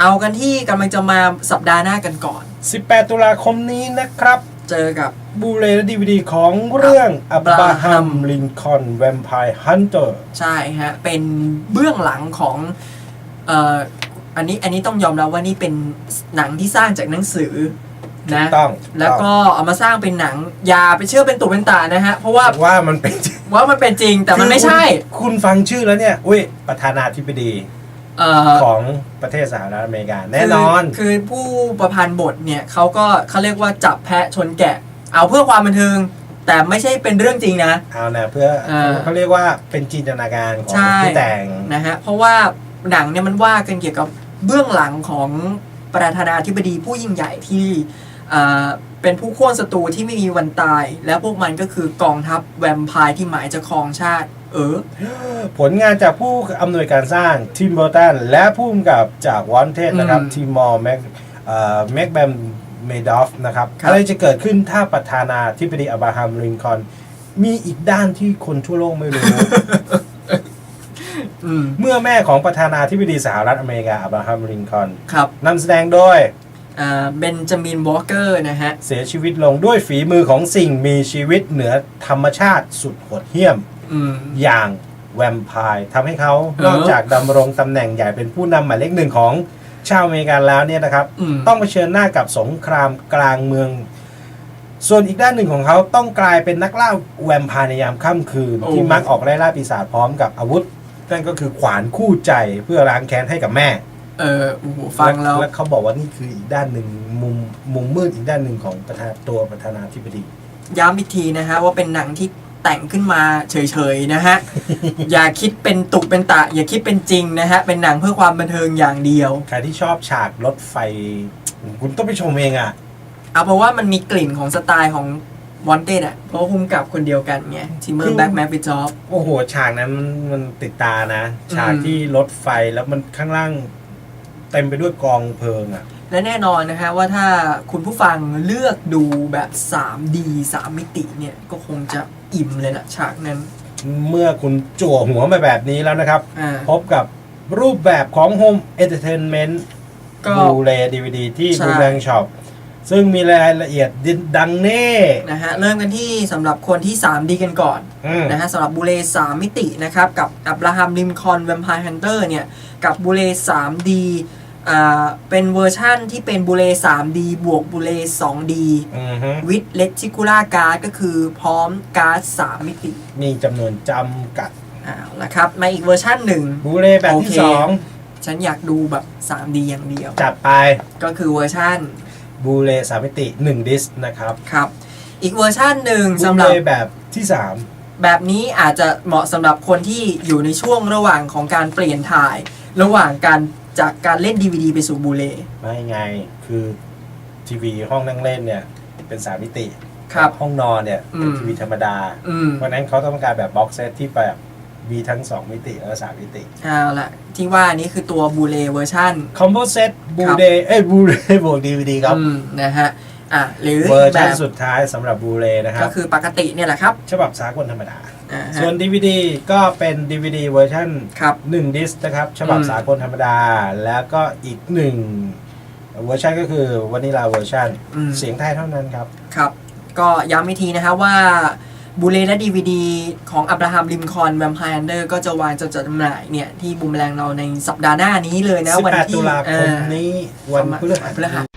เอากันที่กำลังจะมาสัปดาห์หน้ากันก่อน 18 ตุลาคมนี้นะครับ เจอกับ บูเลและดีวดีของเรื่องอับราฮัม Abraham ลินคอนแวมไพร์ฮันเตอร์ใช่ฮะ เป็นเบื้องหลังของเอ่ออันนี้อันนี้ต้องยอมรับว่านี่เป็นหนังที่สร้างจากหนังสือนะต้องแล้วก็เอามาสร้างเป็นหนังอย่าไปเชื่อเป็นตุเป็นตานะฮะ เพราะว่าว่ามันเป็นว่ามันเป็นจริงแต่มันไม่ใช่คือคุณคุณฟังชื่อแล้วเนี่ยอุ้ยประธานาธิบดี เอ่อของประเทศสหรัฐอเมริกาแน่นอน คือคือผู้ประพันธ์บทเนี่ยเขาก็เขาเรียกว่าจับแพะชนแกะ เอาเพื่อความบันเทิง แต่ไม่ใช่เป็นเรื่องจริงนะ เอานะเพื่อเออเขาเรียกว่าเป็นจินตนาการของใช่ ผู้แต่ง นะฮะ เพราะว่าหนังเนี่ยมันว่ากันเกี่ยวกับเบื้องหลังของประธานาธิบดีผู้ยิ่งใหญ่ที่อ่า เป็นผู้โค่นศัตรูที่ไม่มีวันตาย และพวกมันก็คือกองทัพแวมไพร์ที่หมายจะครองชาติ เออ ผลงานจากผู้อำนวยการสร้างทีมเบอร์ตันและผู้กำกับจากวอนเทสนะครับอืมทีมอร์แม็กแม็กแบมเมดอฟนะครับครับอะไรจะเกิดขึ้นถ้าประธานาธิบดีอับราฮัมลินคอล์นมีอีกด้านที่คนทั่วโลกไม่รู้อืมเมื่อแม่ของประธานาธิบดีสหรัฐอเมริกาอับราฮัมลินคอล์นครับนำแสดงโดยอ่า เบนจามินวอลเกอร์นะฮะ เสียชีวิตลงด้วยฝีมือของสิ่งมีชีวิตเหนือธรรมชาติสุดโหดเหี้ยม อืม อย่างแวมไพร์ทำให้เขาเออ นอกจากดำรงตำแหน่งใหญ่เป็นผู้นำหมายเลขหนึ่งของชาวอเมริกันแล้วเนี่ยนะครับ อืม ต้องเผชิญหน้ากับสงครามกลางเมือง ส่วนอีกด้านหนึ่งของเขาต้องกลายเป็นนักล่าแวมไพร์ในยามค่ำคืน โอ้ ที่มักออกไล่ล่าปีศาจพร้อมกับอาวุธ นั่นก็คือขวานคู่ใจเพื่อล้างแค้นให้กับแม่ เออโอ้โหฟังแล้ว และเขาบอกว่านี่คืออีกด้านหนึ่งมุมมุมมืดอีกด้านหนึ่งของประธานตัวประธานาธิบดี ย้ำอีกทีนะฮะว่าเป็นหนังที่แต่งขึ้นมาเฉยๆนะฮะ อย่าคิดเป็นตุกเป็นตะ อย่าคิดเป็นจริงนะฮะ เป็นหนังเพื่อความบันเทิงอย่างเดียว ใครที่ชอบฉากรถไฟ คุณต้องไปชมเองอะ เอาเพราะว่ามันมีกลิ่นของสไตล์ของวอนเต็ดอะ เพราะว่าพุ่มกับคนเดียวกันไงทิมเมอคือร์แบ็กแมฟฟิจอบโอ้โห ฉากนั้นมันมันติดตานะ ฉากอืมที่รถไฟแล้วมันข้างล่าง เต็มไปด้วยกองเพลิงอะ และแน่นอนนะฮะว่าถ้าคุณผู้ฟังเลือกดูแบบ 3D 3 มิติเนี่ย ก็คงจะอิ่มเลยนะฉากนั้น เมื่อคุณจั่วหัวมาแบบนี้แล้วนะครับ อ่า พบกับรูปแบบของ Home Entertainment ก็บูเลดีวีดีที่ ใช่บูแบงช็อป ซึ่งมีรายละเอียดดังเน่นะฮะเริ่มกันที่สำหรับคนที่ 3D กันก่อนอืมนะฮะสำหรับบูเล3มิตินะครับกับอับราฮัมลิมคอนแวมไพร์ฮันเตอร์เนี่ยกับบูเล 3D อ่าเป็นเวอร์ชั่นที่เป็นบูเล 3D บวกบูเล 2D อือฮึวิดเลติคูล่าการ์ดก็คือพร้อมการ์ด 3 มิติ มีจำนวนจำกัดอ่านะครับมาอีกเวอร์ชันหนึ่งบูเลแบบโอที่เคสองฉันอยากดูแบบ 3D อย่างเดียว จัดไปก็คือเวอร์ชัน บูเลสามมิติ1ดิสนะครับครับ อีกเวอร์ชันหนึ่งบูสำหเลรับแบบที่สามแบบนี้อาจจะเหมาะสำหรับคนที่อยู่ในช่วงระหว่างของการเปลี่ยนถ่าย ระหว่างการจากการเล่น DVD ไปสู่บูเลไม่ไงคือทีวีห้องนั่งเล่นเนี่ยเป็นสามมิติครับ ห้องนอนเนี่ยเป็นอืม ทีวีธรรมดา อืม เพราะฉะนั้นเขาต้องการแบบบ็อกเซตที่แบบ มีทั้ง 2 มิติและสามมิติเอาละที่ว่านี้คือตัวบูเลเวอร์ชันคอมโบเซตบูครับเดเอ้ยบูเดบวกดีวดีครับอืมนะฮะอะหรือเวอร์แบชันบสุดท้ายสำหรับบูเ y นะครัก็บคือปกติเนี่ยแหละครับ ฉบับสากลธรรมดา อ่าฮะ ส่วน DVD ก็เป็น DVD เวอร์ชันครับ1ดิสนะครับ ฉบับอืม สากลธรรมดา แล้วก็อีกหนึ่งเวอร์ชันก็คือวานิลาเวอร์ชันอืม เสียงไทยเท่านั้นครับ ครับ ก็ย้ำอีกทีนะครับว่า บูเลและ DVD ของอับราฮัมลิมคอนแวมไพร์เดอร์ก็จะวางจะจัดจำหน่ายเนี่ย ที่บูมแรงเราในสัปดาห์หน้านี้เลยนะ วัน18ที่ตุลาคมเอ่อนี้ วันพฤหัสพฤหัส